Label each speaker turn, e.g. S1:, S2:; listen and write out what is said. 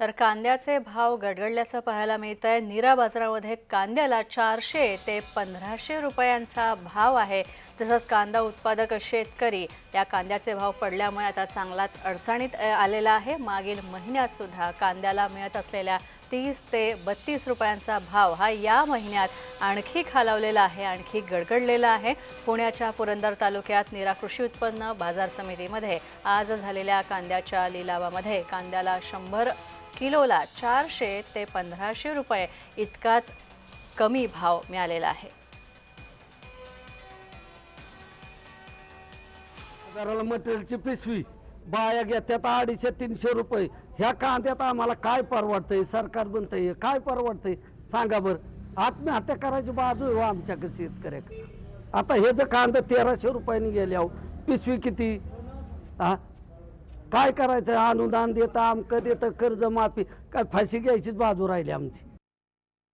S1: तर कांद्याचे भाव गडगडल्याचं पाहायला मिळत आहे नीरा बाजारामध्ये कांद्याला चारशे ते पंधराशे रुपयांचा भाव आहे. तसंच कांदा उत्पादक शेतकरी या कांद्याचे भाव पडल्यामुळे आता चांगलाच अडचणीत आलेला आहे. मागील महिन्यात सुद्धा कांद्याला मिळत असलेल्या तीस ते बत्तीस रुपयांचा भाव हा या महिन्यात आणखी खालावलेला आहे आणखी गडगडलेला आहे. पुण्याच्या पुरंदर तालुक्यात नीरा कृषी उत्पन्न बाजार समितीमध्ये आज झालेल्या कांद्याच्या लिलावामध्ये कांद्याला शंभर किलोला चारशे ते पंधराशे रुपये इतकाच कमी भाव मिळालेला आहे.
S2: हजाराला मटेरियलची पिशवी बाया घेत्यात अडीचशे तीनशे रुपये. ह्या कांद्यात आम्हाला काय परवडतंय? सरकार बनतंय काय परवडतंय? सांगा बरं. आत्महत्या करायची बाजू आहे हो आमच्याकडे शेतकऱ्याकडे. आता हे जर कांदा तेराशे रुपयाने गेले आहो पिशवी किती? हा काय करायचं? अनुदान देतं आमकं देतं कर्ज माफी काय फाशी घ्यायचीच बाजू राहिली आमची.